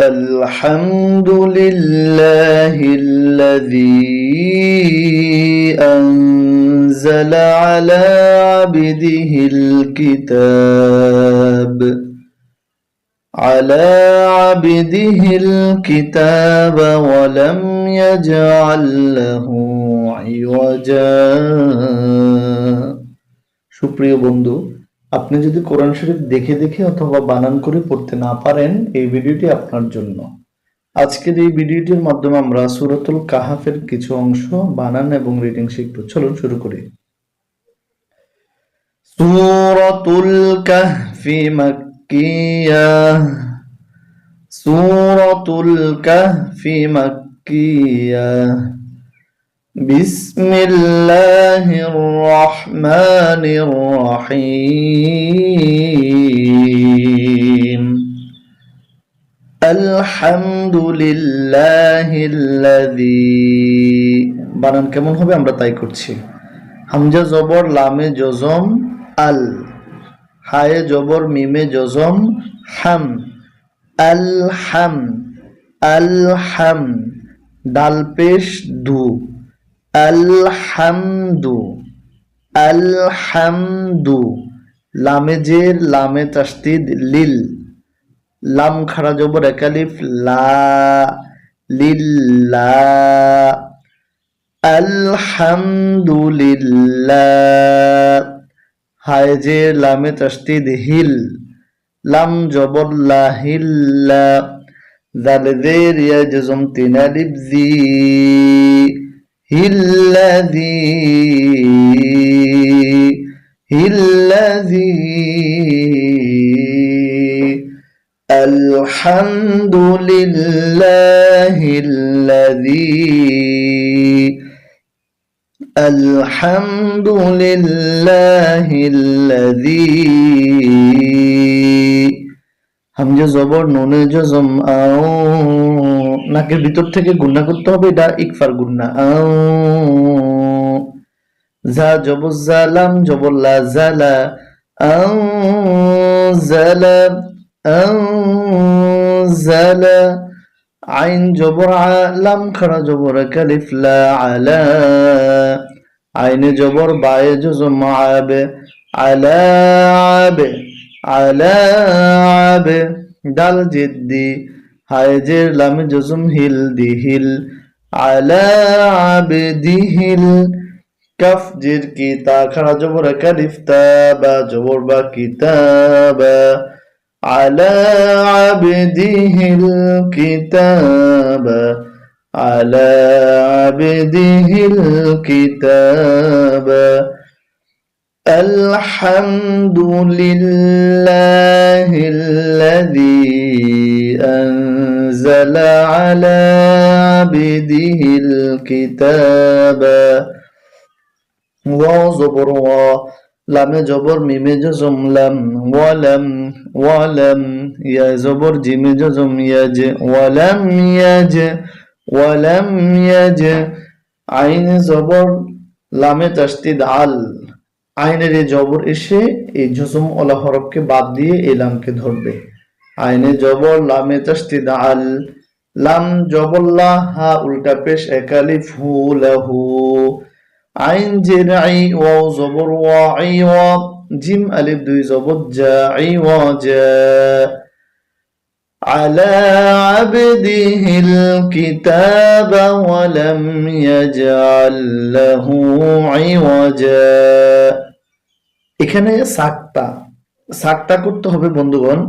الحمد لله الذي أنزل على عبده الكتاب على عبده الكتاب ولم يجعل له عوجا সুপ্রিয় বন্ধু আপনি যদি কোরআন শরীফ দেখে দেখে অথবা বানান করে পড়তে না পারেন, এই ভিডিওটি আপনার জন্য। আজকের এই ভিডিওটির মাধ্যমে আমরা সূরাতুল কাহাফের কিছু অংশ বানান এবং রিডিং শিখব। চলুন শুরু করি। সূরাতুল কাহফি মাক্কিয়া। সূরাতুল কাহফি মাক্কিয়া। بسم الله الرحمن الرحيم الحمد لله الذي বানান কেমন হবে আমরা তাই করছি হামজা জবর লামে জজম আল হায়ে জবর মিমে জজম হাম আল হাম আল হাম ডাল পেশ দু আলহামদু আলহামদু, লামে জের লামে তাস্তিদ লিল, লাম খাড়া জবর একালিফ আলহামদুলিল্লাহ, হায় জের লামে তাস্তিদ হিল, লাম জবর লাহিল্লা জাল জের ইয়া জজম তিনালিব জি। الذي الذي الحمد لله الذي الحمد لله الذي هم زبر نون جزم أو নাকের ভিতর থেকে গুন্না করতে হবে, এটা ইকফার গুন্না যা জবর জালাম জবল্লা জালা। জালা জালা। আইন জবর আলাম, খাড়া জবর কালিফলা আলা। আইনে জবর বায়ে জজম আবে আলা আবে আলা আবে ডাল জিদ্দি। هاي جير لام جزم هل دي هل على عبده كف جير كي تا خرا جبر كالف تابا جبر با كتابا على عبده الكتاب على عبده الكتاب الحمد لله الذي أنزل على عبده الكتاب. وزبر ولم جبر ميم جزم لم ولم ولم. يا زبر جيم جزم يج ولم يج ولم يج. عين زبر لام تشتد عل. আইনের এই জবর এসে এই জজম ওলা হরফকে বাদ দিয়ে এই লামকে ধরবে আইনে জবর লামে তাসদিদ আল লাম জবল্লা হা উল্টা পেশ একালি ফু লাহু আইন জের আই ওয়াও জবর ওয়া আই ওয়া জিম আলিফ দুই জবর জা আই ওয়া জা على عبده الكتاب ولم يجعل له عوجا এখানে সাকতা সাকতা করতে হবে বন্ধুগণ।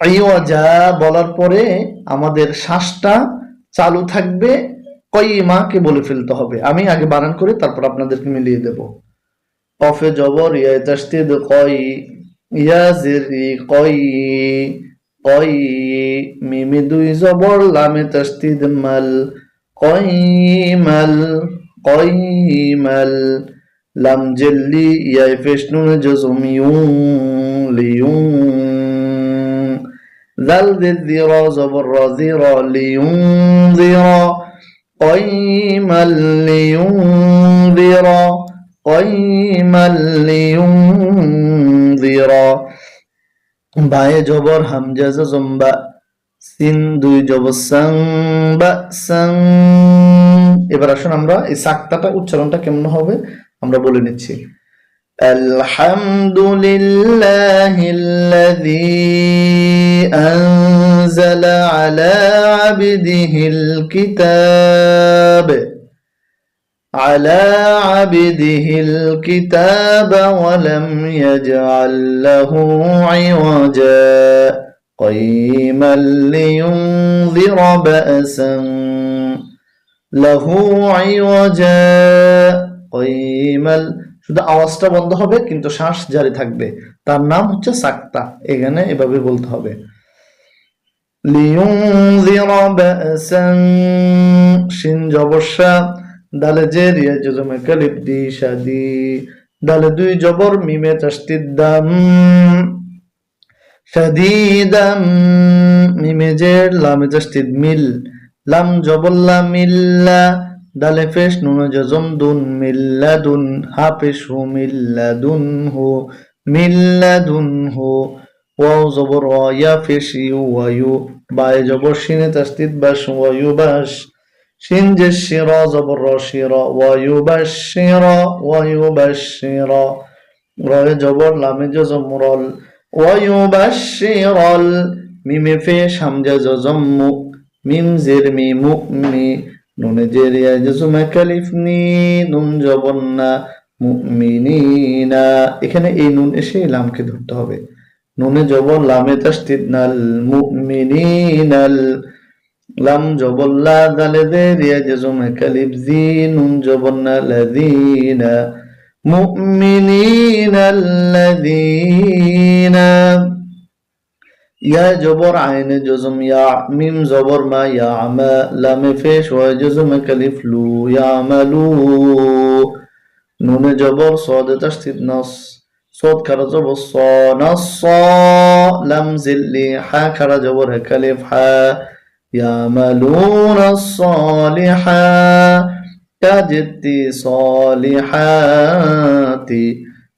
আইওয়াজা বলার পরে আমাদের শ্বাসটা চালু থাকবে কই কইমাকে বলে ফেলতে হবে। আমি আগে বানান করে তারপর আপনাদেরকে মিলিয়ে দেব। কফে জবর ইয়া তাসদিদ কই, ইয়া জিরি কই কই, মিমি দুই জবর লামে তাসদিদ মাল কইমাল কইমাল লাম জেল্লি ইয়াই ফেশনুন জজম ইউং লিউং ذل ذي الذرى زبر ذرى لينذر قيما لينذر قيما لينذر বায়ে জবর হামজা জম্বা সিন দুই জবর সাং বা সাং এবার আসুন আমরা এই সাক্তাটা উচ্চারণটা কেমন হবে আমরা বলে নিচ্ছি الحمد لله الذي أنزل على عبده الكتاب على عبده الكتاب ولم يجعل له عوجا قيما لينذر بأسا له عوجا কইমাল শুধু আওয়াজটা বন্ধ হবে, কিন্তু শ্বাস জারি থাকবে। তার নাম হচ্ছে সাক্তা। এখানে এভাবে বলতে হবে। দালে রিয়া দি শাদি দালে দুই জবর মিমে দাম মিমে জের লামে মিল, লাম জবল্লা মিল্লা দালে ফেস নুন জজম দুন মিল্লাদুন, হাফেস হু মিল্লাদুন হু মিল্লাদুন হু। ওয়াও জবর ওয়া ফেস ইউ ওয়ায়ু, বায়ে জবর শিনে তাসদিদ বাস ওয়ায়ু বাস। শিন যে শিরা জবর র শিরা ওয়ায়ু বাস শিরা ওয়ায়ু বাস শিরা রয়ে জবর লামে জজম রল ওয়ায়ু বাস শিরল মিমে ফেস হামজা জজম মু মিম জের মি মু মি। জজুমা কালিফনি নুন জবন্না মুমিনিনা। এখানে এই নুন এসে লামকে ধরতে হবে। নুনে জবর লামে তাসদিদ নাল মুমিনিনাল। লাম জবল্লা দালে কালিফ জি, নুন ইয়া يا جبر عين جزم يا ميم زبر ما يعمى لام فيش وجزم كلف لو يعملو نون جبر صاد تشتيت نص صوت كرا جبر صا نص لم زلي حا كرا جبر كلف حا. يعملون الصالحا كجدي صالحاتي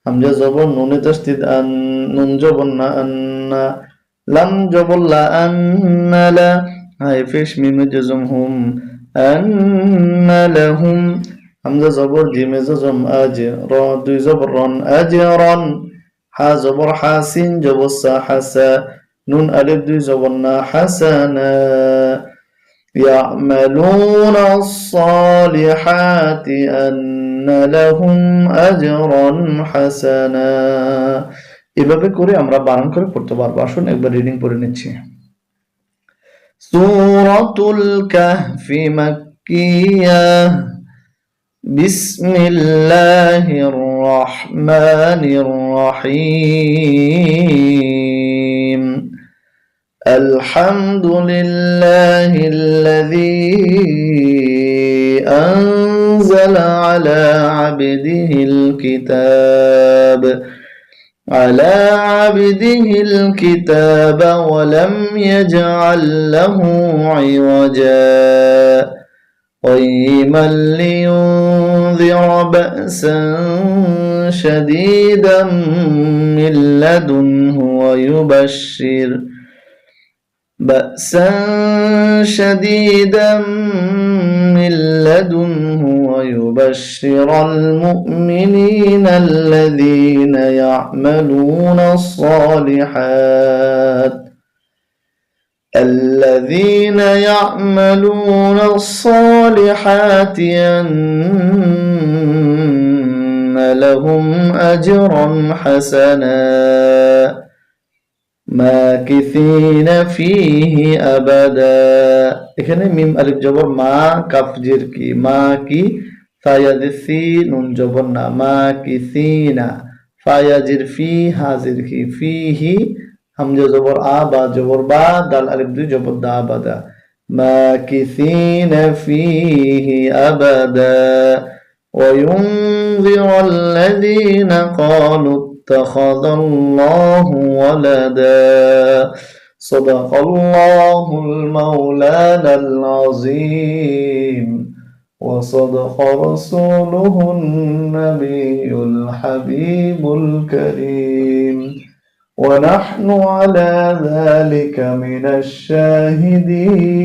هم زبر نون تشتيت أن نون جبر أن. لم جبل أن لا. هاي فيش ميم جزمهم أن لهم. همزة زبر جيم جزم أجرا دو زبر أجرا ح زبر حاسين جبل حسا نون ألف دو زبرنا حسنا يعملون الصالحات أن لهم أجرا حسنا. এভাবে করে আমরা বারণ করে পড়তে পারব। আসুন একবার রিডিং পড়ে নিচ্ছি। সুরাতুল কাহফি মাক্কিয়া। বিসমিল্লাহির রহমানির রহিম। কিতাব। على عبده الكتاب ولم يجعل له عوجا. قيما لينذر بأسا شديدا من لدنه ويبشر بأسا شديدا من لدنه ويبشر المؤمنين الذين يعملون الصالحات الذين يعملون الصالحات أن لهم أجرا حسناً এখানে মিম আলিফ জবর মা কাফ জির কি মা কি ফায়াদিসি নুন জবর না মা কিসিনা ফায়াজির ফি হাজির কি ফিহি হামজা জবর আ বা জবর বা দাল আলিফ দুই জবর দা বাদা মাকিসিনা ফিহি আবাদা وينذر الذين قالوا اتخذ الله ولدا. صدق الله المولانا العظيم. وصدق رسوله النبي الحبيب الكريم. ونحن على ذلك من الشاهدين.